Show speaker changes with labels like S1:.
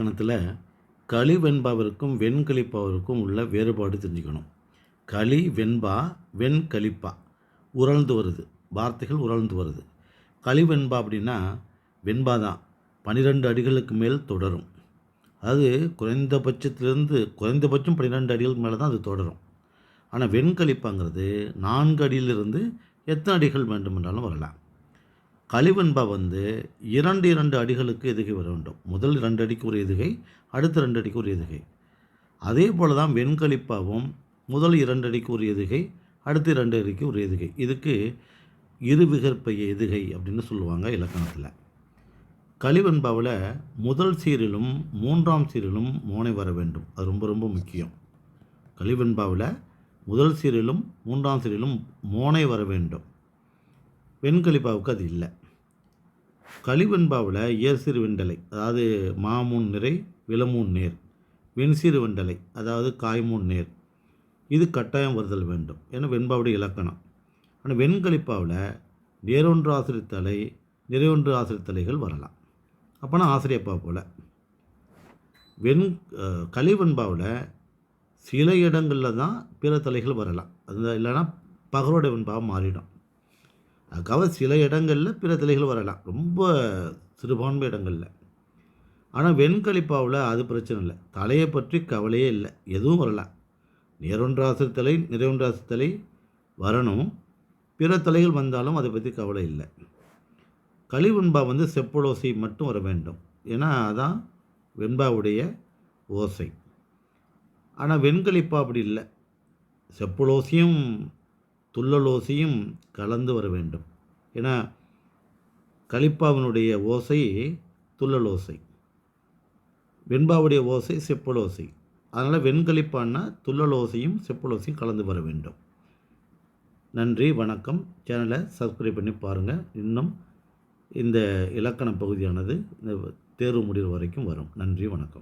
S1: இலக்கணத்தில் களி வெண்பாவிற்கும் வெண்கலிப்பாவிற்கும் உள்ள வேறுபாடு தெரிஞ்சுக்கணும். களி வெண்பா வெண்கலிப்பா உரழ்ந்து வருது. வார்த்தைகள் உரழ்ந்து வருது. களி வெண்பா அப்படின்னா வெண்பா தான் பன்னிரெண்டு அடிகளுக்கு மேல் தொடரும். அது குறைந்தபட்சத்திலிருந்து குறைந்தபட்சம் பன்னிரெண்டு அடிகளுக்கு மேலே தான் அது தொடரும். ஆனால் வெண்கலிப்பாங்கிறது நான்கு அடியிலிருந்து எத்தனை அடிகள் வேண்டுமென்றாலும் வரலாம். கழிவெண்பா வந்து இரண்டு இரண்டு அடிகளுக்கு எதுகை வர வேண்டும். முதல் ரெண்டு அடிக்கு ஒரு எதுகை அடுத்த ரெண்டு அடிக்கு ஒரு எதுகை. அதே போல் தான் வெண்கலிப்பாவும் முதல் இரண்டு அடிக்கு ஒரு எதுகை அடுத்த இரண்டு அடிக்கு ஒரு எதுகை. இதுக்கு இருவிகற்பைய எதுகை அப்படின்னு சொல்லுவாங்க இலக்கணத்தில். கழிவெண்பாவில் முதல் சீரிலும் மூன்றாம் சீரிலும் மோனை வர வேண்டும். அது ரொம்ப ரொம்ப முக்கியம். கழிவெண்பாவில் முதல் சீரிலும் மூன்றாம் சீரிலும் மோனை வர வேண்டும். வெண்கலிப்பாவுக்கு அது இல்லை. கழிவெண்பாவில் ஏர்சிறு வெண்டலை அதாவது மாமூன் நிறை விலமூன் நேர் வெண்சீறு வெண்டலை அதாவது காய்மூன் நேர் இது கட்டாயம் வருதல் வேண்டும் ஏன்னா வெண்பாவுடைய இலக்கணம். ஆனால் வெண்கலிப்பாவில் நேரொன்று ஆசிரியத்தலை நிறையொன்று ஆசிரியத்தலைகள் வரலாம். அப்போனா ஆசிரியப்பா போல். வெண் கலிவெண்பாவில் சில இடங்களில் தான் பிற தலைகள் வரலாம். அது இல்லைன்னா பகரோட வெண்பாவை மாறிடும். அதுக்காக சில இடங்களில் பிற தலைகள் வரலாம். ரொம்ப சிறுபான்மை இடங்களில். ஆனால் வெண்கலிப்பாவில் அது பிரச்சனை இல்லை. தலையை பற்றி கவலையே இல்லை. எதுவும் வரலாம். நேரொன்றாசு தலை நிறையொன்றாசு தலை வரணும். பிற தலைகள் வந்தாலும் அதை பற்றி கவலை இல்லை. களிவெண்பா வந்து செப்பலோசை மட்டும் வர வேண்டும். ஏன்னா அதான் வெண்பாவுடைய ஓசை. ஆனால் வெண்கலிப்பா அப்படி இல்லை. செப்பலோசையும் துள்ளலோசையும் கலந்து வர வேண்டும். ஏன்னா கலிப்பாவினுடைய ஓசை துள்ளலோசை. வெண்பாவுடைய ஓசை செப்பலோசை. அதனால் வெண்கலிப்பான்னா துள்ளலோசையும் செப்பலோசையும் கலந்து வர வேண்டும். நன்றி வணக்கம். சேனலை சப்ஸ்கிரைப் பண்ணி பாருங்கள் இன்னும் இந்த இலக்கண பகுதியானது இந்த தேர்வு முடிவு வரைக்கும் வரும். நன்றி வணக்கம்.